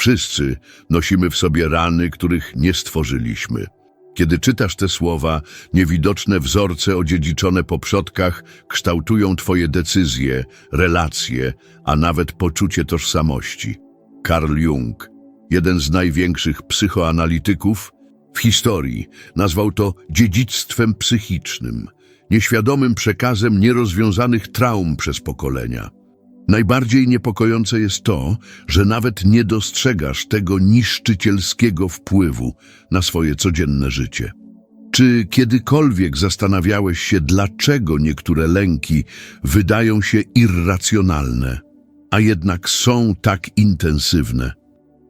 Wszyscy nosimy w sobie rany, których nie stworzyliśmy. Kiedy czytasz te słowa, niewidoczne wzorce odziedziczone po przodkach kształtują twoje decyzje, relacje, a nawet poczucie tożsamości. Carl Jung, jeden z największych psychoanalityków w historii, nazwał to dziedzictwem psychicznym, nieświadomym przekazem nierozwiązanych traum przez pokolenia. Najbardziej niepokojące jest to, że nawet nie dostrzegasz tego niszczycielskiego wpływu na swoje codzienne życie. Czy kiedykolwiek zastanawiałeś się, dlaczego niektóre lęki wydają się irracjonalne, a jednak są tak intensywne?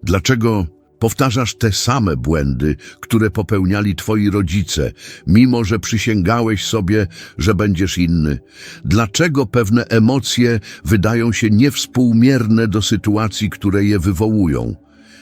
Dlaczego powtarzasz te same błędy, które popełniali twoi rodzice, mimo że przysięgałeś sobie, że będziesz inny? Dlaczego pewne emocje wydają się niewspółmierne do sytuacji, które je wywołują?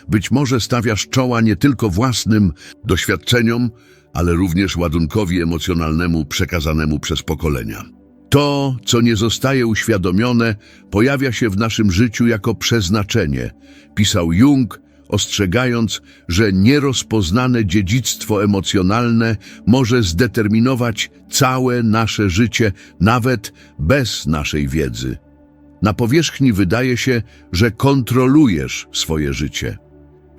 Być może stawiasz czoła nie tylko własnym doświadczeniom, ale również ładunkowi emocjonalnemu przekazanemu przez pokolenia. To, co nie zostaje uświadomione, pojawia się w naszym życiu jako przeznaczenie, pisał Jung, ostrzegając, że nierozpoznane dziedzictwo emocjonalne może zdeterminować całe nasze życie, nawet bez naszej wiedzy. Na powierzchni wydaje się, że kontrolujesz swoje życie.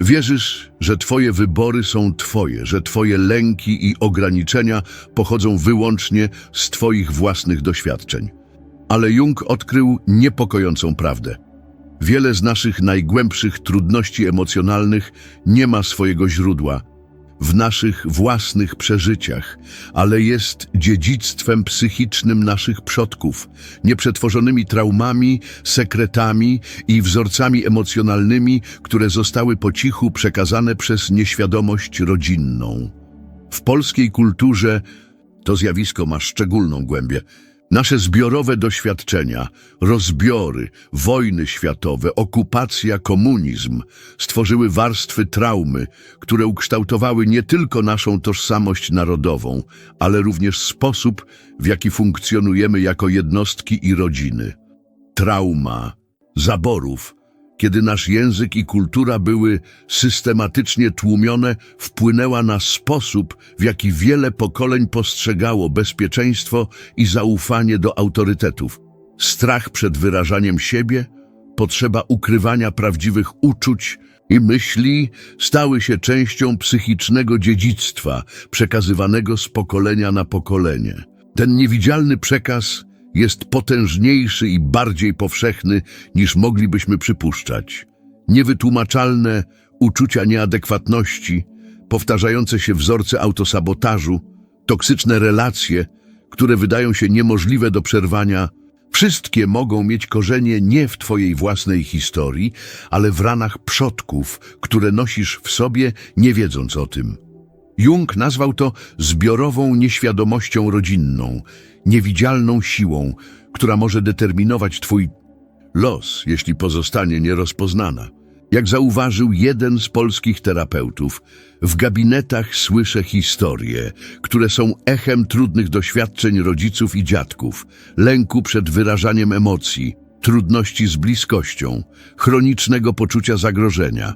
Wierzysz, że Twoje wybory są Twoje, że Twoje lęki i ograniczenia pochodzą wyłącznie z Twoich własnych doświadczeń. Ale Jung odkrył niepokojącą prawdę. Wiele z naszych najgłębszych trudności emocjonalnych nie ma swojego źródła w naszych własnych przeżyciach, ale jest dziedzictwem psychicznym naszych przodków, nieprzetworzonymi traumami, sekretami i wzorcami emocjonalnymi, które zostały po cichu przekazane przez nieświadomość rodzinną. W polskiej kulturze to zjawisko ma szczególną głębię. Nasze zbiorowe doświadczenia, rozbiory, wojny światowe, okupacja, komunizm stworzyły warstwy traumy, które ukształtowały nie tylko naszą tożsamość narodową, ale również sposób, w jaki funkcjonujemy jako jednostki i rodziny. Trauma zaborów, kiedy nasz język i kultura były systematycznie tłumione, wpłynęła na sposób, w jaki wiele pokoleń postrzegało bezpieczeństwo i zaufanie do autorytetów. Strach przed wyrażaniem siebie, potrzeba ukrywania prawdziwych uczuć i myśli stały się częścią psychicznego dziedzictwa przekazywanego z pokolenia na pokolenie. Ten niewidzialny przekaz jest potężniejszy i bardziej powszechny niż moglibyśmy przypuszczać. Niewytłumaczalne uczucia nieadekwatności, powtarzające się wzorce autosabotażu, toksyczne relacje, które wydają się niemożliwe do przerwania, wszystkie mogą mieć korzenie nie w Twojej własnej historii, ale w ranach przodków, które nosisz w sobie, nie wiedząc o tym. Jung nazwał to zbiorową nieświadomością rodzinną, niewidzialną siłą, która może determinować Twój los, jeśli pozostanie nierozpoznana. Jak zauważył jeden z polskich terapeutów, w gabinetach słyszę historie, które są echem trudnych doświadczeń rodziców i dziadków, lęku przed wyrażaniem emocji, trudności z bliskością, chronicznego poczucia zagrożenia.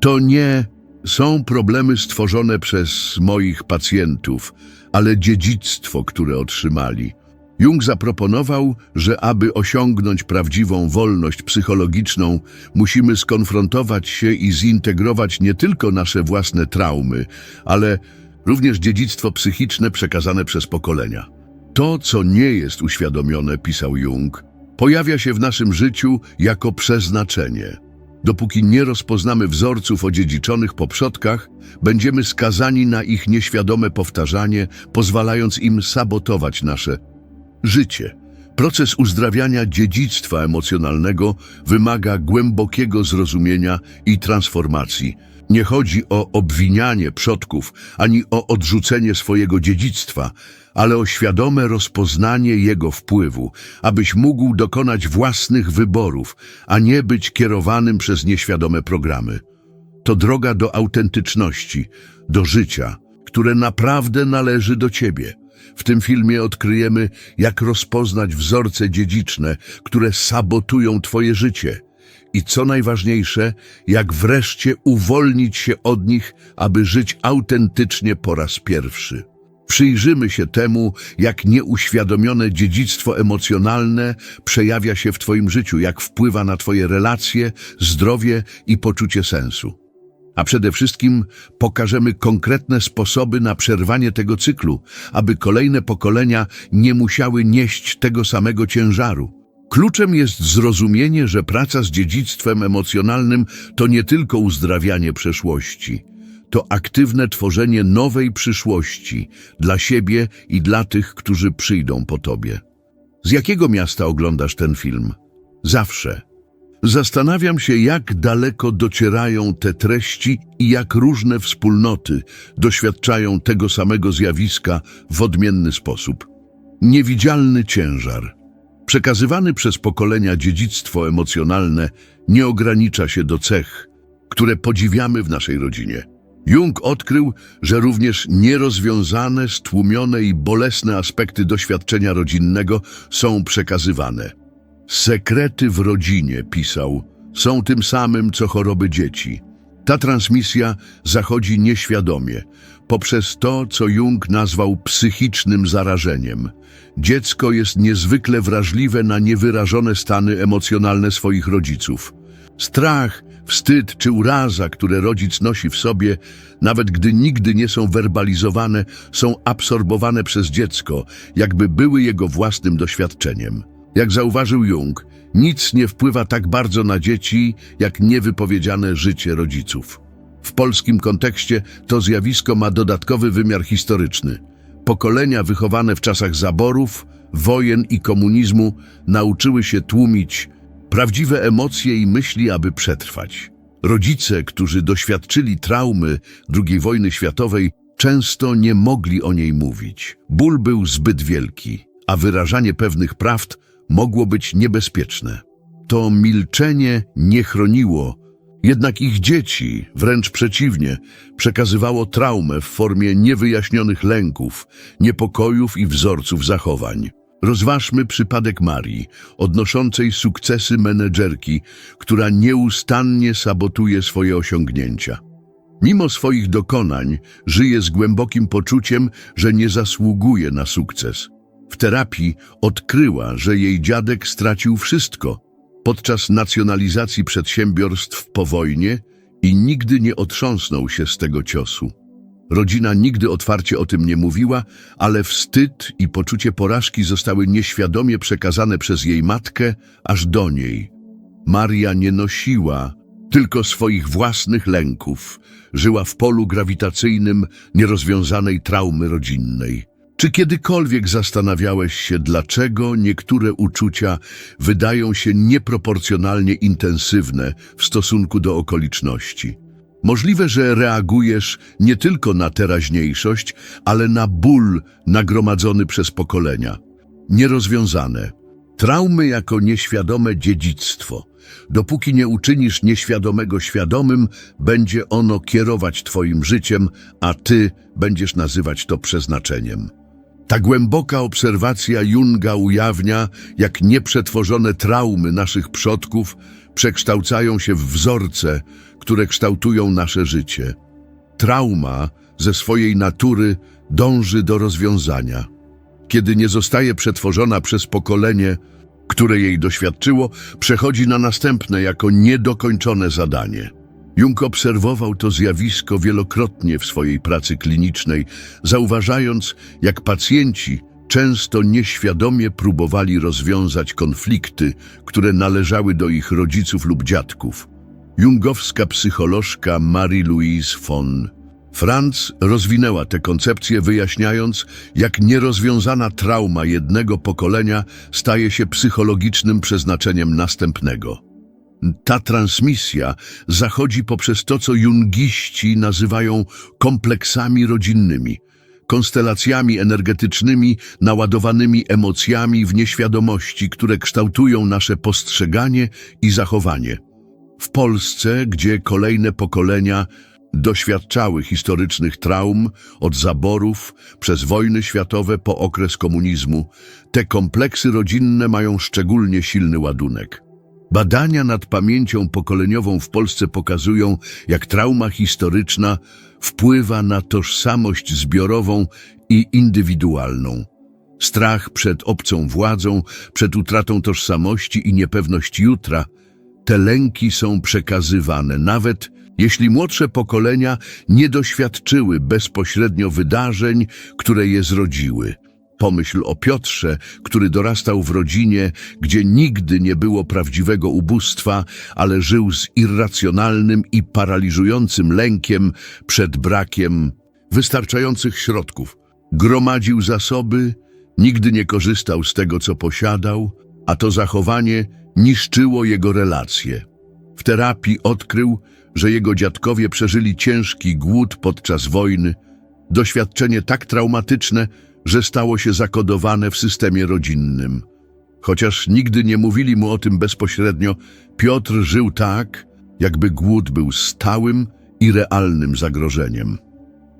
To nie są problemy stworzone przez moich pacjentów, ale dziedzictwo, które otrzymali. Jung zaproponował, że aby osiągnąć prawdziwą wolność psychologiczną, musimy skonfrontować się i zintegrować nie tylko nasze własne traumy, ale również dziedzictwo psychiczne przekazane przez pokolenia. To, co nie jest uświadomione, pisał Jung, pojawia się w naszym życiu jako przeznaczenie. Dopóki nie rozpoznamy wzorców odziedziczonych po przodkach, będziemy skazani na ich nieświadome powtarzanie, pozwalając im sabotować nasze życie. Proces uzdrawiania dziedzictwa emocjonalnego wymaga głębokiego zrozumienia i transformacji. Nie chodzi o obwinianie przodków, ani o odrzucenie swojego dziedzictwa, ale o świadome rozpoznanie jego wpływu, abyś mógł dokonać własnych wyborów, a nie być kierowanym przez nieświadome programy. To droga do autentyczności, do życia, które naprawdę należy do ciebie. W tym filmie odkryjemy, jak rozpoznać wzorce dziedziczne, które sabotują twoje życie i co najważniejsze, jak wreszcie uwolnić się od nich, aby żyć autentycznie po raz pierwszy. Przyjrzymy się temu, jak nieuświadomione dziedzictwo emocjonalne przejawia się w Twoim życiu, jak wpływa na Twoje relacje, zdrowie i poczucie sensu. A przede wszystkim pokażemy konkretne sposoby na przerwanie tego cyklu, aby kolejne pokolenia nie musiały nieść tego samego ciężaru. Kluczem jest zrozumienie, że praca z dziedzictwem emocjonalnym to nie tylko uzdrawianie przeszłości, to aktywne tworzenie nowej przyszłości dla siebie i dla tych, którzy przyjdą po tobie. Z jakiego miasta oglądasz ten film? Zawsze. Zastanawiam się, jak daleko docierają te treści i jak różne wspólnoty doświadczają tego samego zjawiska w odmienny sposób. Niewidzialny ciężar. Przekazywany przez pokolenia dziedzictwo emocjonalne nie ogranicza się do cech, które podziwiamy w naszej rodzinie. Jung odkrył, że również nierozwiązane, stłumione i bolesne aspekty doświadczenia rodzinnego są przekazywane. Sekrety w rodzinie, pisał, są tym samym, co choroby dzieci. Ta transmisja zachodzi nieświadomie, poprzez to, co Jung nazwał psychicznym zarażeniem. Dziecko jest niezwykle wrażliwe na niewyrażone stany emocjonalne swoich rodziców. Strach, wstyd czy uraza, które rodzic nosi w sobie, nawet gdy nigdy nie są werbalizowane, są absorbowane przez dziecko, jakby były jego własnym doświadczeniem. Jak zauważył Jung, nic nie wpływa tak bardzo na dzieci, jak niewypowiedziane życie rodziców. W polskim kontekście to zjawisko ma dodatkowy wymiar historyczny. Pokolenia wychowane w czasach zaborów, wojen i komunizmu nauczyły się tłumić prawdziwe emocje i myśli, aby przetrwać. Rodzice, którzy doświadczyli traumy II wojny światowej, często nie mogli o niej mówić. Ból był zbyt wielki, a wyrażanie pewnych prawd mogło być niebezpieczne. To milczenie nie chroniło, jednak ich dzieci, wręcz przeciwnie, przekazywało traumę w formie niewyjaśnionych lęków, niepokojów i wzorców zachowań. Rozważmy przypadek Marii, odnoszącej sukcesy menedżerki, która nieustannie sabotuje swoje osiągnięcia. Mimo swoich dokonań żyje z głębokim poczuciem, że nie zasługuje na sukces. W terapii odkryła, że jej dziadek stracił wszystko podczas nacjonalizacji przedsiębiorstw po wojnie i nigdy nie otrząsnął się z tego ciosu. Rodzina nigdy otwarcie o tym nie mówiła, ale wstyd i poczucie porażki zostały nieświadomie przekazane przez jej matkę aż do niej. Maria nie nosiła tylko swoich własnych lęków, żyła w polu grawitacyjnym nierozwiązanej traumy rodzinnej. Czy kiedykolwiek zastanawiałeś się, dlaczego niektóre uczucia wydają się nieproporcjonalnie intensywne w stosunku do okoliczności? Możliwe, że reagujesz nie tylko na teraźniejszość, ale na ból nagromadzony przez pokolenia. Nierozwiązane. Traumy jako nieświadome dziedzictwo. Dopóki nie uczynisz nieświadomego świadomym, będzie ono kierować Twoim życiem, a Ty będziesz nazywać to przeznaczeniem. Ta głęboka obserwacja Junga ujawnia, jak nieprzetworzone traumy naszych przodków przekształcają się w wzorce, które kształtują nasze życie. Trauma ze swojej natury dąży do rozwiązania. Kiedy nie zostaje przetworzona przez pokolenie, które jej doświadczyło, przechodzi na następne jako niedokończone zadanie. Jung obserwował to zjawisko wielokrotnie w swojej pracy klinicznej, zauważając, jak pacjenci często nieświadomie próbowali rozwiązać konflikty, które należały do ich rodziców lub dziadków. Jungowska psycholożka Marie-Louise von Franz rozwinęła tę koncepcję, wyjaśniając, jak nierozwiązana trauma jednego pokolenia staje się psychologicznym przeznaczeniem następnego. Ta transmisja zachodzi poprzez to, co jungiści nazywają kompleksami rodzinnymi, konstelacjami energetycznymi naładowanymi emocjami w nieświadomości, które kształtują nasze postrzeganie i zachowanie. W Polsce, gdzie kolejne pokolenia doświadczały historycznych traum od zaborów przez wojny światowe po okres komunizmu, te kompleksy rodzinne mają szczególnie silny ładunek. Badania nad pamięcią pokoleniową w Polsce pokazują, jak trauma historyczna wpływa na tożsamość zbiorową i indywidualną. Strach przed obcą władzą, przed utratą tożsamości i niepewność jutra, te lęki są przekazywane, nawet jeśli młodsze pokolenia nie doświadczyły bezpośrednio wydarzeń, które je zrodziły. Pomyśl o Piotrze, który dorastał w rodzinie, gdzie nigdy nie było prawdziwego ubóstwa, ale żył z irracjonalnym i paraliżującym lękiem przed brakiem wystarczających środków. Gromadził zasoby, nigdy nie korzystał z tego, co posiadał, a to zachowanie niszczyło jego relacje. W terapii odkrył, że jego dziadkowie przeżyli ciężki głód podczas wojny, doświadczenie tak traumatyczne, że stało się zakodowane w systemie rodzinnym. Chociaż nigdy nie mówili mu o tym bezpośrednio, Piotr żył tak, jakby głód był stałym i realnym zagrożeniem.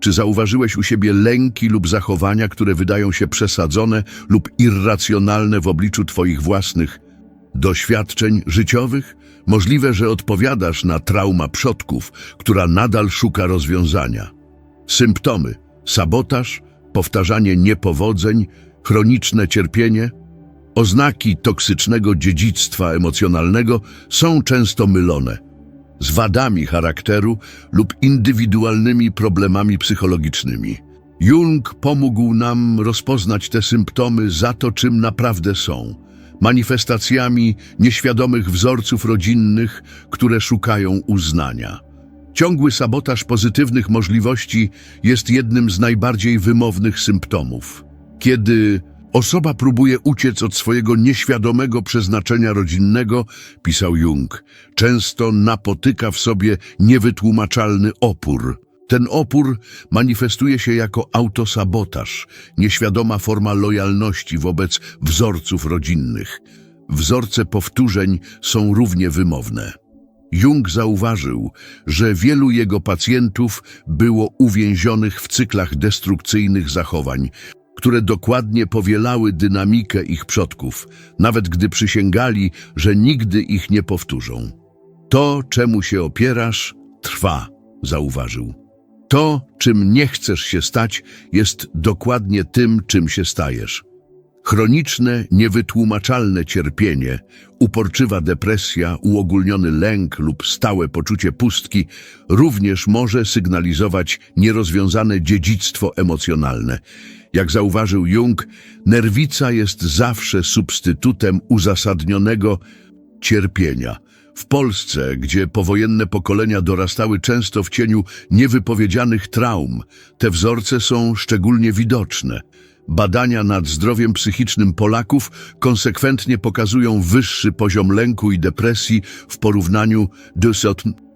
Czy zauważyłeś u siebie lęki lub zachowania, które wydają się przesadzone lub irracjonalne w obliczu Twoich własnych doświadczeń życiowych? Możliwe, że odpowiadasz na trauma przodków, która nadal szuka rozwiązania. Symptomy: sabotaż, powtarzanie niepowodzeń, chroniczne cierpienie. Oznaki toksycznego dziedzictwa emocjonalnego są często mylone z wadami charakteru lub indywidualnymi problemami psychologicznymi. Jung pomógł nam rozpoznać te symptomy za to, czym naprawdę są manifestacjami nieświadomych wzorców rodzinnych, które szukają uznania. Ciągły sabotaż pozytywnych możliwości jest jednym z najbardziej wymownych symptomów. Kiedy osoba próbuje uciec od swojego nieświadomego przeznaczenia rodzinnego, pisał Jung, często napotyka w sobie niewytłumaczalny opór. Ten opór manifestuje się jako autosabotaż, nieświadoma forma lojalności wobec wzorców rodzinnych. Wzorce powtórzeń są równie wymowne. Jung zauważył, że wielu jego pacjentów było uwięzionych w cyklach destrukcyjnych zachowań, które dokładnie powielały dynamikę ich przodków, nawet gdy przysięgali, że nigdy ich nie powtórzą. To, czemu się opierasz, trwa, zauważył. To, czym nie chcesz się stać, jest dokładnie tym, czym się stajesz. Chroniczne, niewytłumaczalne cierpienie, uporczywa depresja, uogólniony lęk lub stałe poczucie pustki również może sygnalizować nierozwiązane dziedzictwo emocjonalne. Jak zauważył Jung, nerwica jest zawsze substytutem uzasadnionego cierpienia – w Polsce, gdzie powojenne pokolenia dorastały często w cieniu niewypowiedzianych traum, te wzorce są szczególnie widoczne. Badania nad zdrowiem psychicznym Polaków konsekwentnie pokazują wyższy poziom lęku i depresji w porównaniu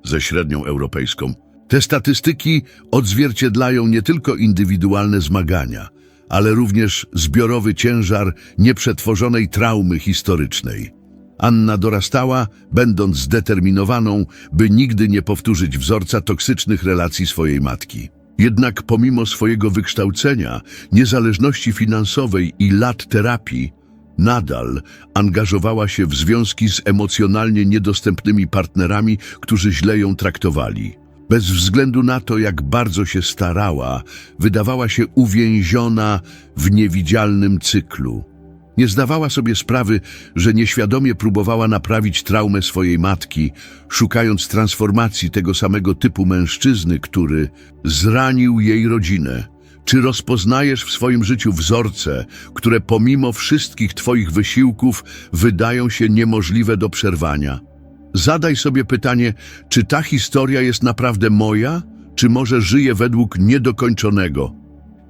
ze średnią europejską. Te statystyki odzwierciedlają nie tylko indywidualne zmagania, ale również zbiorowy ciężar nieprzetworzonej traumy historycznej. Anna dorastała, będąc zdeterminowaną, by nigdy nie powtórzyć wzorca toksycznych relacji swojej matki. Jednak pomimo swojego wykształcenia, niezależności finansowej i lat terapii, nadal angażowała się w związki z emocjonalnie niedostępnymi partnerami, którzy źle ją traktowali. Bez względu na to, jak bardzo się starała, wydawała się uwięziona w niewidzialnym cyklu. Nie zdawała sobie sprawy, że nieświadomie próbowała naprawić traumę swojej matki, szukając transformacji tego samego typu mężczyzny, który zranił jej rodzinę. Czy rozpoznajesz w swoim życiu wzorce, które pomimo wszystkich Twoich wysiłków wydają się niemożliwe do przerwania? Zadaj sobie pytanie, czy ta historia jest naprawdę moja, czy może żyję według niedokończonego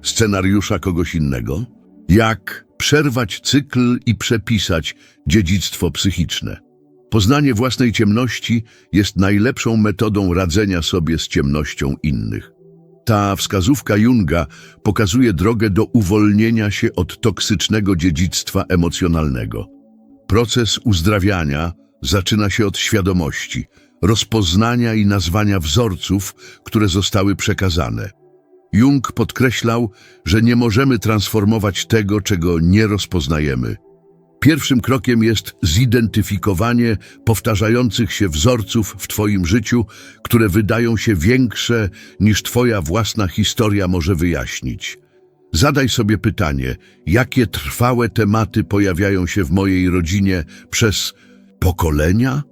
scenariusza kogoś innego? Jak przerwać cykl i przepisać dziedzictwo psychiczne. Poznanie własnej ciemności jest najlepszą metodą radzenia sobie z ciemnością innych. Ta wskazówka Junga pokazuje drogę do uwolnienia się od toksycznego dziedzictwa emocjonalnego. Proces uzdrawiania zaczyna się od świadomości, rozpoznania i nazwania wzorców, które zostały przekazane – Jung podkreślał, że nie możemy transformować tego, czego nie rozpoznajemy. Pierwszym krokiem jest zidentyfikowanie powtarzających się wzorców w Twoim życiu, które wydają się większe niż Twoja własna historia może wyjaśnić. Zadaj sobie pytanie, jakie trwałe tematy pojawiają się w mojej rodzinie przez pokolenia?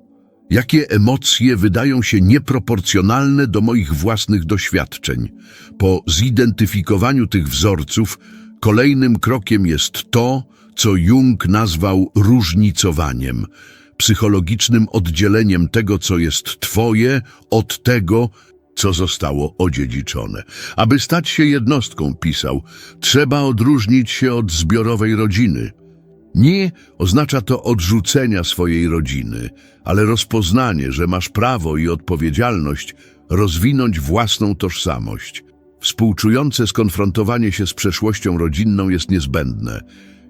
Jakie emocje wydają się nieproporcjonalne do moich własnych doświadczeń? Po zidentyfikowaniu tych wzorców, kolejnym krokiem jest to, co Jung nazwał różnicowaniem, psychologicznym oddzieleniem tego, co jest Twoje, od tego, co zostało odziedziczone. Aby stać się jednostką, pisał, trzeba odróżnić się od zbiorowej rodziny. Nie oznacza to odrzucenia swojej rodziny, ale rozpoznanie, że masz prawo i odpowiedzialność rozwinąć własną tożsamość. Współczujące skonfrontowanie się z przeszłością rodzinną jest niezbędne.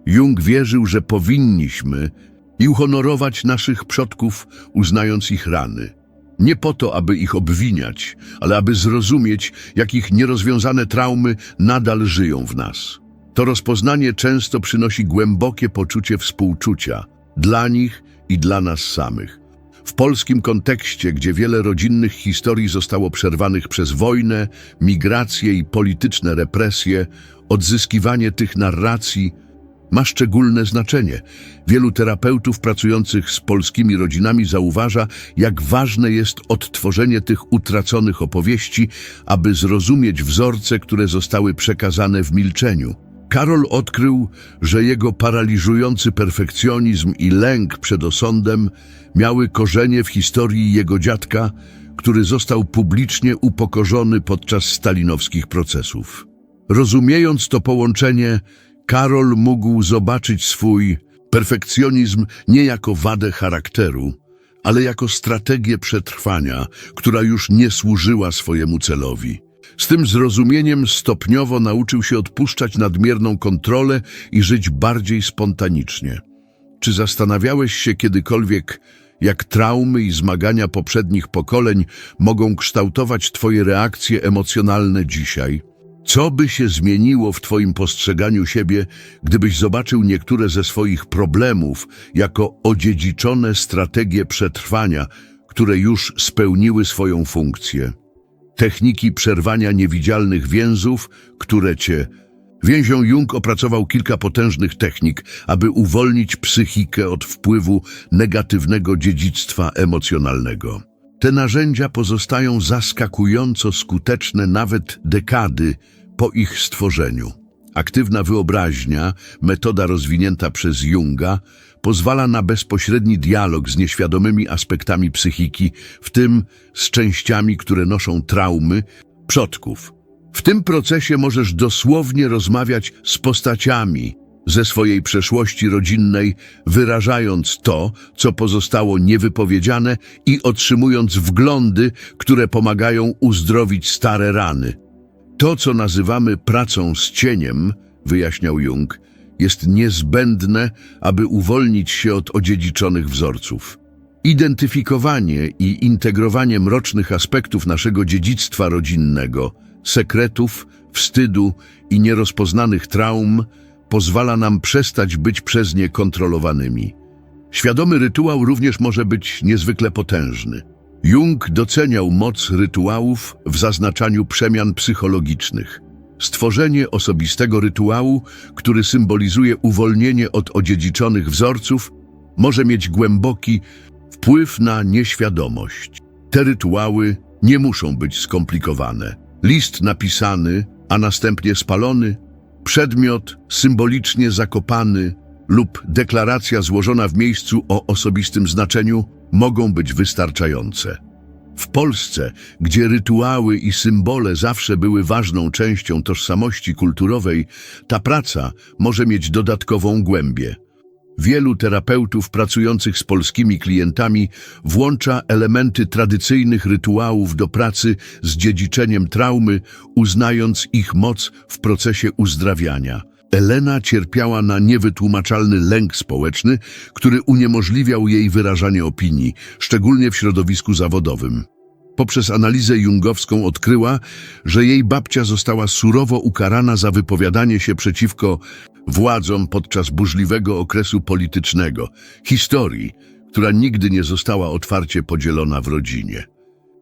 Jung wierzył, że powinniśmy i uhonorować naszych przodków, uznając ich rany. Nie po to, aby ich obwiniać, ale aby zrozumieć, jak ich nierozwiązane traumy nadal żyją w nas. To rozpoznanie często przynosi głębokie poczucie współczucia dla nich i dla nas samych. W polskim kontekście, gdzie wiele rodzinnych historii zostało przerwanych przez wojnę, migrację i polityczne represje, odzyskiwanie tych narracji ma szczególne znaczenie. Wielu terapeutów pracujących z polskimi rodzinami zauważa, jak ważne jest odtworzenie tych utraconych opowieści, aby zrozumieć wzorce, które zostały przekazane w milczeniu. Karol odkrył, że jego paraliżujący perfekcjonizm i lęk przed osądem miały korzenie w historii jego dziadka, który został publicznie upokorzony podczas stalinowskich procesów. Rozumiejąc to połączenie, Karol mógł zobaczyć swój perfekcjonizm nie jako wadę charakteru, ale jako strategię przetrwania, która już nie służyła swojemu celowi. Z tym zrozumieniem stopniowo nauczył się odpuszczać nadmierną kontrolę i żyć bardziej spontanicznie. Czy zastanawiałeś się kiedykolwiek, jak traumy i zmagania poprzednich pokoleń mogą kształtować Twoje reakcje emocjonalne dzisiaj? Co by się zmieniło w Twoim postrzeganiu siebie, gdybyś zobaczył niektóre ze swoich problemów jako odziedziczone strategie przetrwania, które już spełniły swoją funkcję? Techniki przerwania niewidzialnych więzów, które Cię... Więzią Jung opracował kilka potężnych technik, aby uwolnić psychikę od wpływu negatywnego dziedzictwa emocjonalnego. Te narzędzia pozostają zaskakująco skuteczne nawet dekady po ich stworzeniu. Aktywna wyobraźnia, metoda rozwinięta przez Junga, pozwala na bezpośredni dialog z nieświadomymi aspektami psychiki, w tym z częściami, które noszą traumy, przodków. W tym procesie możesz dosłownie rozmawiać z postaciami ze swojej przeszłości rodzinnej, wyrażając to, co pozostało niewypowiedziane i otrzymując wglądy, które pomagają uzdrowić stare rany. To, co nazywamy pracą z cieniem, wyjaśniał Jung, jest niezbędne, aby uwolnić się od odziedziczonych wzorców. Identyfikowanie i integrowanie mrocznych aspektów naszego dziedzictwa rodzinnego, sekretów, wstydu i nierozpoznanych traum pozwala nam przestać być przez nie kontrolowanymi. Świadomy rytuał również może być niezwykle potężny. Jung doceniał moc rytuałów w zaznaczaniu przemian psychologicznych. Stworzenie osobistego rytuału, który symbolizuje uwolnienie od odziedziczonych wzorców, może mieć głęboki wpływ na nieświadomość. Te rytuały nie muszą być skomplikowane. List napisany, a następnie spalony, przedmiot symbolicznie zakopany lub deklaracja złożona w miejscu o osobistym znaczeniu mogą być wystarczające. W Polsce, gdzie rytuały i symbole zawsze były ważną częścią tożsamości kulturowej, ta praca może mieć dodatkową głębię. Wielu terapeutów pracujących z polskimi klientami włącza elementy tradycyjnych rytuałów do pracy z dziedziczeniem traumy, uznając ich moc w procesie uzdrawiania. Elena cierpiała na niewytłumaczalny lęk społeczny, który uniemożliwiał jej wyrażanie opinii, szczególnie w środowisku zawodowym. Poprzez analizę jungowską odkryła, że jej babcia została surowo ukarana za wypowiadanie się przeciwko władzą podczas burzliwego okresu politycznego, historii, która nigdy nie została otwarcie podzielona w rodzinie.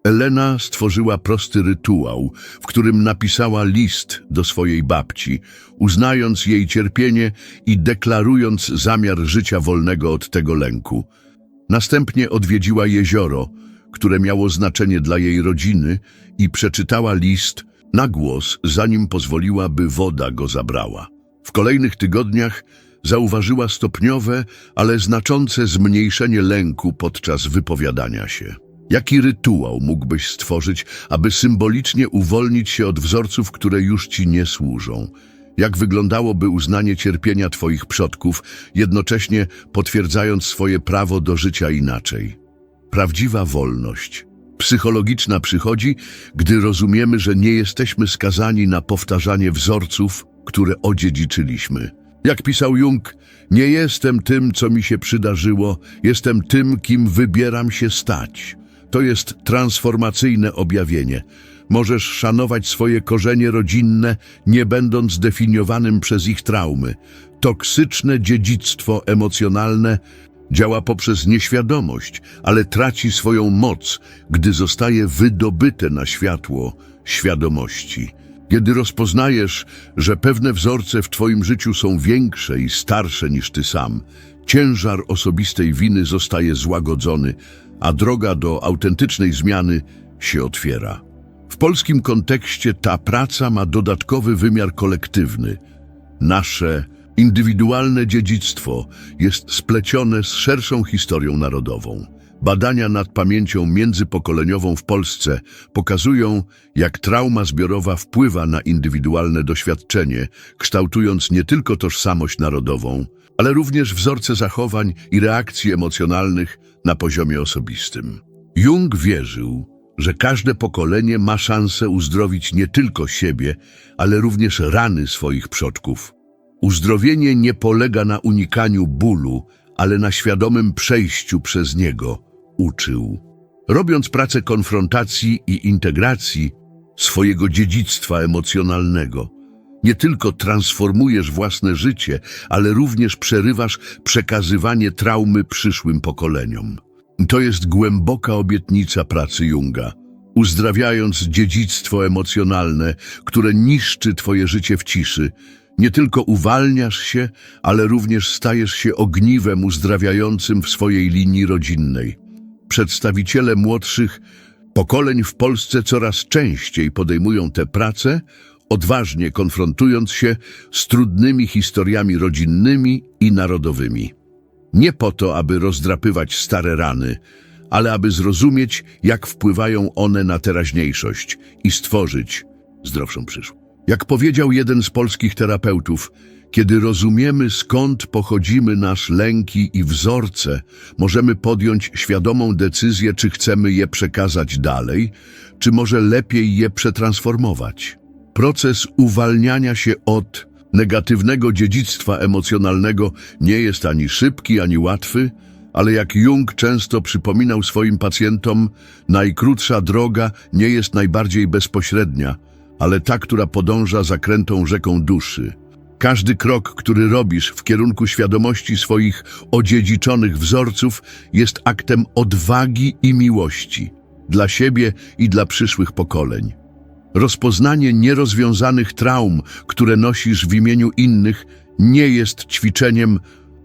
Elena stworzyła prosty rytuał, w którym napisała list do swojej babci, uznając jej cierpienie i deklarując zamiar życia wolnego od tego lęku. Następnie odwiedziła jezioro, które miało znaczenie dla jej rodziny i przeczytała list na głos, zanim pozwoliła, by woda go zabrała. W kolejnych tygodniach zauważyła stopniowe, ale znaczące zmniejszenie lęku podczas wypowiadania się. Jaki rytuał mógłbyś stworzyć, aby symbolicznie uwolnić się od wzorców, które już ci nie służą? Jak wyglądałoby uznanie cierpienia twoich przodków, jednocześnie potwierdzając swoje prawo do życia inaczej? Prawdziwa wolność. Psychologiczna przychodzi, gdy rozumiemy, że nie jesteśmy skazani na powtarzanie wzorców, które odziedziczyliśmy. Jak pisał Jung, nie jestem tym, co mi się przydarzyło, jestem tym, kim wybieram się stać. To jest transformacyjne objawienie. Możesz szanować swoje korzenie rodzinne, nie będąc zdefiniowanym przez ich traumy. Toksyczne dziedzictwo emocjonalne działa poprzez nieświadomość, ale traci swoją moc, gdy zostaje wydobyte na światło świadomości. Kiedy rozpoznajesz, że pewne wzorce w Twoim życiu są większe i starsze niż Ty sam, ciężar osobistej winy zostaje złagodzony, a droga do autentycznej zmiany się otwiera. W polskim kontekście ta praca ma dodatkowy wymiar kolektywny. Nasze indywidualne dziedzictwo jest splecione z szerszą historią narodową. Badania nad pamięcią międzypokoleniową w Polsce pokazują, jak trauma zbiorowa wpływa na indywidualne doświadczenie, kształtując nie tylko tożsamość narodową, ale również wzorce zachowań i reakcji emocjonalnych na poziomie osobistym. Jung wierzył, że każde pokolenie ma szansę uzdrowić nie tylko siebie, ale również rany swoich przodków. Uzdrowienie nie polega na unikaniu bólu, ale na świadomym przejściu przez niego, uczył. Robiąc pracę konfrontacji i integracji swojego dziedzictwa emocjonalnego, nie tylko transformujesz własne życie, ale również przerywasz przekazywanie traumy przyszłym pokoleniom. To jest głęboka obietnica pracy Junga. Uzdrawiając dziedzictwo emocjonalne, które niszczy twoje życie w ciszy, nie tylko uwalniasz się, ale również stajesz się ogniwem uzdrawiającym w swojej linii rodzinnej. Przedstawiciele młodszych pokoleń w Polsce coraz częściej podejmują tę pracę, odważnie konfrontując się z trudnymi historiami rodzinnymi i narodowymi. Nie po to, aby rozdrapywać stare rany, ale aby zrozumieć, jak wpływają one na teraźniejszość i stworzyć zdrowszą przyszłość. Jak powiedział jeden z polskich terapeutów, kiedy rozumiemy skąd pochodzimy nasz lęki i wzorce, możemy podjąć świadomą decyzję, czy chcemy je przekazać dalej, czy może lepiej je przetransformować. Proces uwalniania się od negatywnego dziedzictwa emocjonalnego nie jest ani szybki, ani łatwy, ale jak Jung często przypominał swoim pacjentom, najkrótsza droga nie jest najbardziej bezpośrednia, ale ta, która podąża zakrętą rzeką duszy. Każdy krok, który robisz w kierunku świadomości swoich odziedziczonych wzorców, jest aktem odwagi i miłości dla siebie i dla przyszłych pokoleń. Rozpoznanie nierozwiązanych traum, które nosisz w imieniu innych, nie jest ćwiczeniem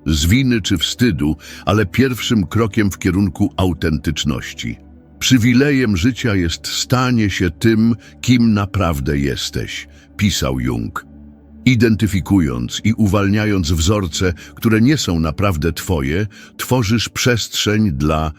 z winy czy wstydu, ale pierwszym krokiem w kierunku autentyczności. Przywilejem życia jest stanie się tym, kim naprawdę jesteś, pisał Jung. Identyfikując i uwalniając wzorce, które nie są naprawdę Twoje, tworzysz przestrzeń dla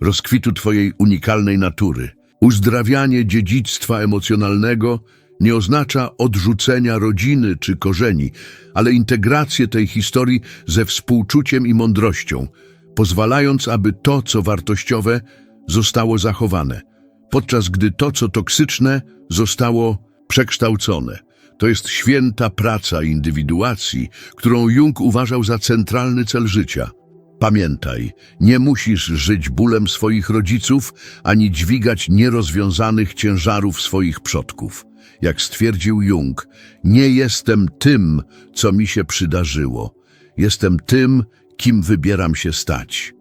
rozkwitu Twojej unikalnej natury. Uzdrawianie dziedzictwa emocjonalnego nie oznacza odrzucenia rodziny czy korzeni, ale integrację tej historii ze współczuciem i mądrością, pozwalając, aby to, co wartościowe, zostało zachowane, podczas gdy to, co toksyczne, zostało przekształcone. To jest święta praca indywiduacji, którą Jung uważał za centralny cel życia. Pamiętaj, nie musisz żyć bólem swoich rodziców, ani dźwigać nierozwiązanych ciężarów swoich przodków. Jak stwierdził Jung, nie jestem tym, co mi się przydarzyło. Jestem tym, kim wybieram się stać.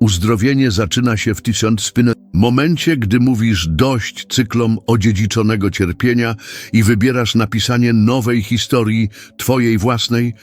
Uzdrowienie zaczyna się w tysiąc momencie, gdy mówisz dość cyklom odziedziczonego cierpienia i wybierasz napisanie nowej historii, twojej własnej.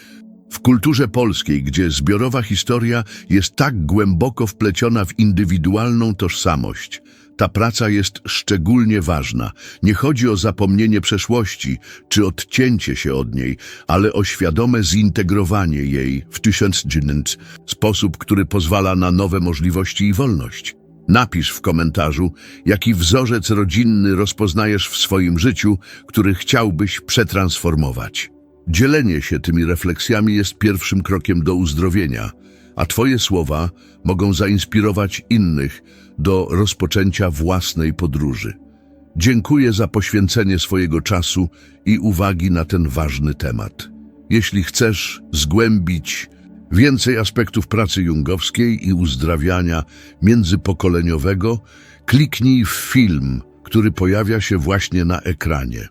W kulturze polskiej, gdzie zbiorowa historia jest tak głęboko wpleciona w indywidualną tożsamość, ta praca jest szczególnie ważna. Nie chodzi o zapomnienie przeszłości czy odcięcie się od niej, ale o świadome zintegrowanie jej w tysiącdziesiąt sposób, który pozwala na nowe możliwości i wolność. Napisz w komentarzu, jaki wzorzec rodzinny rozpoznajesz w swoim życiu, który chciałbyś przetransformować. Dzielenie się tymi refleksjami jest pierwszym krokiem do uzdrowienia, a Twoje słowa mogą zainspirować innych do rozpoczęcia własnej podróży. Dziękuję za poświęcenie swojego czasu i uwagi na ten ważny temat. Jeśli chcesz zgłębić więcej aspektów pracy jungowskiej i uzdrawiania międzypokoleniowego, kliknij w film, który pojawia się właśnie na ekranie.